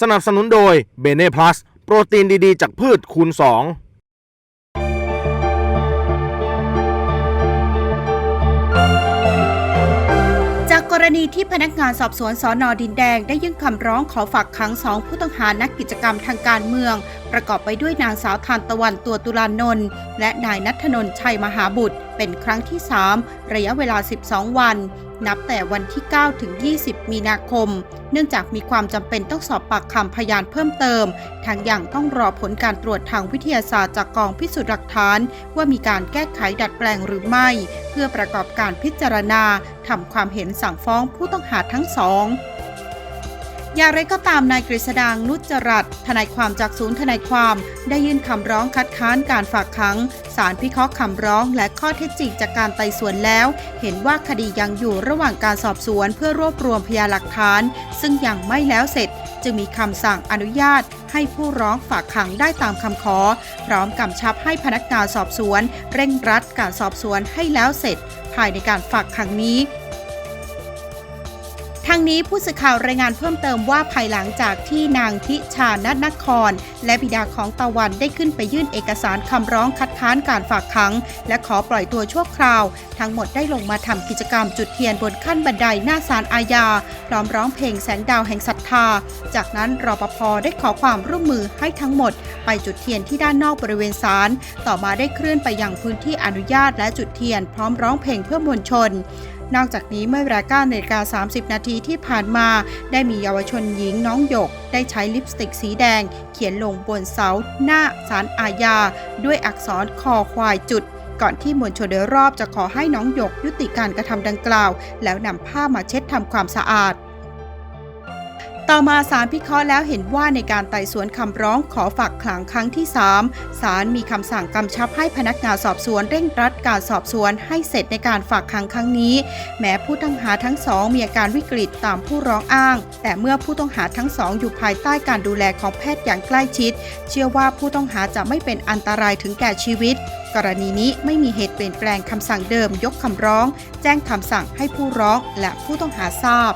สนับสนุนโดยเบเน่พลัสโปรตีนดีๆ จากพืชคูณ2จากกรณีที่พนักงานสอบสวนสอนอดินแดงได้ยื่นคำร้องขอฝากขังสองผู้ต้องหานักกิจกรรมทางการเมือง ประกอบไปด้วยนางสาวทานตะวันตัวตุลานนท์และนายนัทนนท์ชัยมหาบุตร เป็นครั้งที่ 3 ระยะเวลา 12 วัน นับแต่วันที่ 9 ถึง 20 มีนาคม เนื่องจากมีความจำเป็นต้องสอบปากคำพยานเพิ่มเติมทั้งอย่างต้องรอผลการตรวจทางวิทยาศาสตร์จากกองพิสูจน์หลักฐาน ว่ามีการแก้ไขดัดแปลงหรือไม่ เพื่อประกอบการพิจารณาทำความเห็นสั่งฟ้องผู้ต้องหาทั้งสอง อย่างไรก็ตามนายกฤษดางนุจจรัตทนายความจากศูนย์ทนายความ ได้ยื่นคำร้องคัดค้านการฝากขังศาลพิเคราะห์คำร้องและข้อเท็จจริงจากการไต่สวนแล้ว เห็นว่าคดียังอยู่ระหว่างการสอบสวนเพื่อรวบรวมพยานหลักฐาน ซึ่งยังไม่แล้วเสร็จ จึงมีคำสั่งอนุญาตให้ผู้ร้องฝากขังได้ตามคำขอ พร้อมกำชับให้พนักงานสอบสวน เร่งรัดการสอบสวนให้แล้วเสร็จ ภายในการฝากขังนี้ ทางนี้ผู้สื่อข่าวรายงานเพิ่มเติมว่าภายหลังจากที่นางทิชานัทนคร และบิดาของตะวันได้ขึ้นไปยื่นเอกสารคำร้องคัดค้านการฝากขัง และขอปล่อยตัวชั่วคราว ทั้งหมดได้ลงมาทำกิจกรรมจุดเทียนบนขั้นบันไดหน้าศาลอาญาพร้อมร้องเพลงแสงดาวแห่งศรัทธา จากนั้นรปภได้ขอความร่วมมือให้ทั้งหมด ไปจุดเทียนที่ด้านนอกบริเวณศาลต่อมาได้เคลื่อนไปยังพื้นที่อนุญาตและจุดเทียน พร้อมร้องเพลงเพื่อมวลชน นอกจากนี้เมื่อเวลา9นาฬิกา30 นาทีที่ผ่านมา ได้มีเยาวชนหญิงน้องหยก ได้ใช้ลิปสติกสีแดง เขียนลงบนเสาหน้าศาลอาญา ด้วยอักษรคอควายจุดก่อนที่มวลชนโดยรอบจะขอให้น้องหยกยุติการกระทำดังกล่าว แล้วนำผ้ามาเช็ดทำความสะอาด ต่อมาศาลพิเคราะห์แล้วเห็นว่าในการไต่สวนคำร้องขอฝากขังครั้งที่ 3 ศาลมีคำสั่งกำชับให้พนักงานสอบสวนเร่งรัดการสอบสวนให้เสร็จในการฝากขังครั้งนี้ แม้ผู้ต้องหาทั้งสองมีอาการวิกฤตตามผู้ร้องอ้าง แต่เมื่อผู้ต้องหาทั้งสองอยู่ภายใต้การดูแลของแพทย์อย่างใกล้ชิด เชื่อว่าผู้ต้องหาจะไม่เป็นอันตรายถึงแก่ชีวิต กรณีนี้ไม่มีเหตุเปลี่ยนแปลงคำสั่งเดิมยกคำร้อง แจ้งคำสั่งให้ผู้ร้องและผู้ต้องหาทราบ